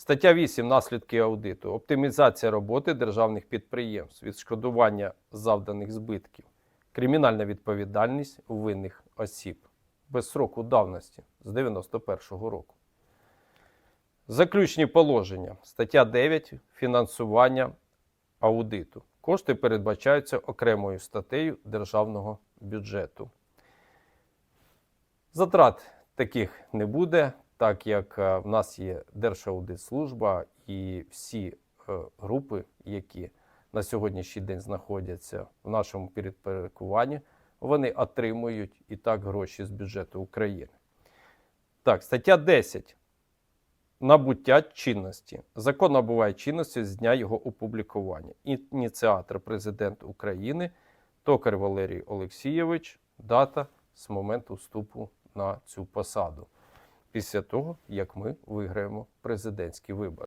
Стаття 8. Наслідки аудиту. Оптимізація роботи державних підприємств, відшкодування завданих збитків, кримінальна відповідальність винних осіб без сроку давності з 91-го року. Заключні положення. Стаття 9. Фінансування аудиту. Кошти передбачаються окремою статтею державного бюджету. Затрат таких не буде, так як е, в нас є Держаудитслужба і всі е, групи, які на сьогоднішній день знаходяться в нашому підпорядкуванні, вони отримують і так гроші з бюджету України. Так, стаття 10. Набуття чинності. Закон набуває чинності з дня його опублікування. Ініціатор президент України Токар Валерій Олексійович. Дата з моменту вступу на цю посаду. Після того, як ми виграємо президентські вибори.